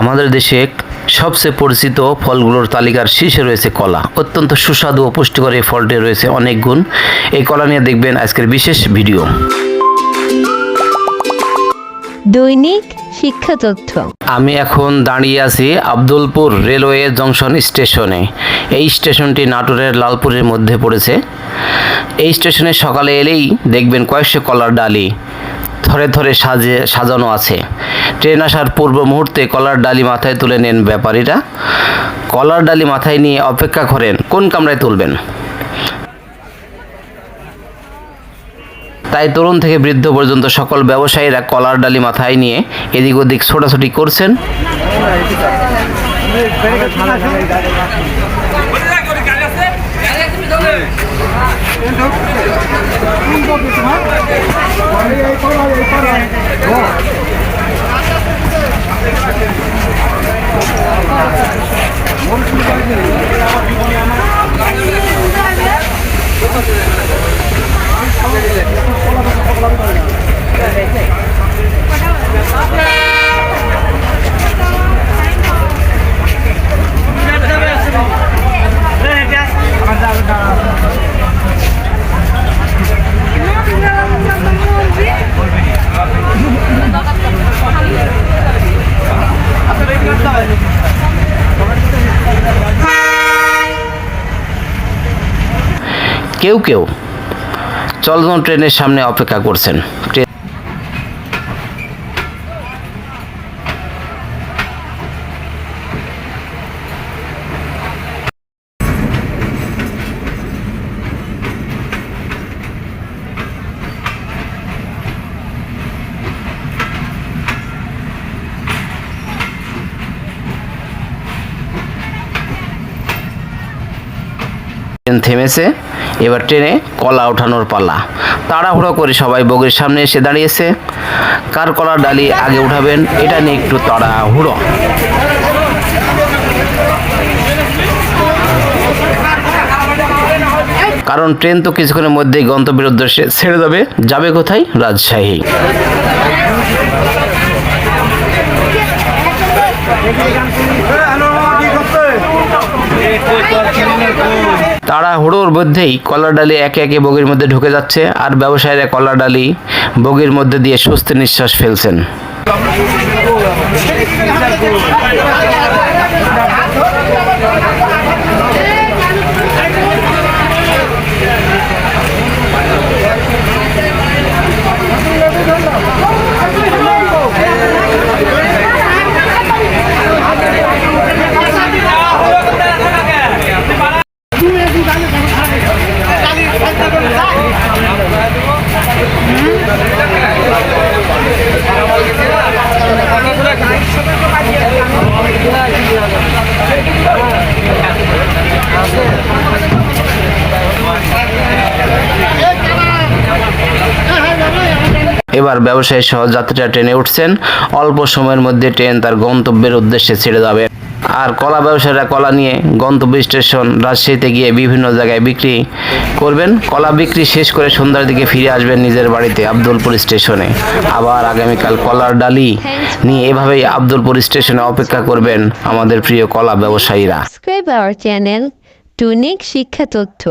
আমাদের দেশে সবচেয়ে পরিচিত ফলগুলোর তালিকার শীর্ষে রয়েছে কলা। অত্যন্ত সুস্বাদু ও পুষ্টিকর এই ফলটি রয়েছে অনেক গুণ। এই কলা নিয়ে দেখবেন আজকের বিশেষ ভিডিও। দৈনিক শিক্ষা তথ্য। আমি এখন দাঁড়িয়ে আছি আব্দুলপুর রেলওয়ে জংশন স্টেশনে। এই স্টেশনটি নাটোরের লালপুরের মধ্যে পড়েছে। এই স্টেশনে সকালে এলেই দেখবেন কয়েকশো কলার ডালি। থরে থরে সাজে, সাজানো আছে। ট্রেন আসার পূর্ব মুহূর্তে কলার ডালি মাথায় তুলে নেন ব্যাপারীরা। কলার ডালি মাথায় নিয়ে অপেক্ষা করেন, কোন কামরায় তুলবেন? তাই তরুণ থেকে বৃদ্ধ পর্যন্ত সকল ব্যবসায়ীরা কলার ডালি মাথায় নিয়ে এদিক ওদিক ছোটাছুটি করছেন। 哇，你哋可以开，কেউ কেউ। চলন ট্রেনের সামনে অপেক্ষা করছেন। ট্রেন থেমেছে। এবার ট্রেনে কলা ওঠানোর পালা। তাড়াহুড়ো করে সবাই বগির সামনে এসে দাঁড়িয়েছে। কার কলার ডালি আগে উঠাবেন, এটা নিয়ে একটু তাড়াহুড়ো। কারণ ট্রেন তো কিছুক্ষণের মধ্যেই গন্তব্যের উদ্দেশ্যে ছেড়ে যাবে। যাবে কোথায়? রাজশাহী। তাড়াহুড়োর মধ্যেই কলার ডালি একে একে বগির মধ্যে ঢুকে যাচ্ছে আর ব্যবসায়ীরা কলার ডালি বগির মধ্যে দিয়ে স্বস্তি নিঃশ্বাস ফেলছেন। এবার ব্যবসায়ী সহ যাত্রীরা ট্রেনে উঠছেন। অল্প সময়ের মধ্যে ট্রেন তার গন্তব্যের উদ্দেশ্যে ছেড়ে যাবে। আর কলা ব্যবসায়ীরা কলা নিয়ে গন্তব্য স্টেশন রাজশাহীতে গিয়ে বিভিন্ন জায়গায় বিক্রি করবেন। কলা বিক্রি শেষ করে সন্ধ্যার দিকে ফিরে আসবেন নিজের বাড়িতে আব্দুলপুর স্টেশনে। আবার আগামীকাল কলার ডালি নিয়ে এভাবেই আব্দুলপুর স্টেশনে অপেক্ষা করবেন আমাদের প্রিয় কলা ব্যবসায়ীরা। শিক্ষা তথ্য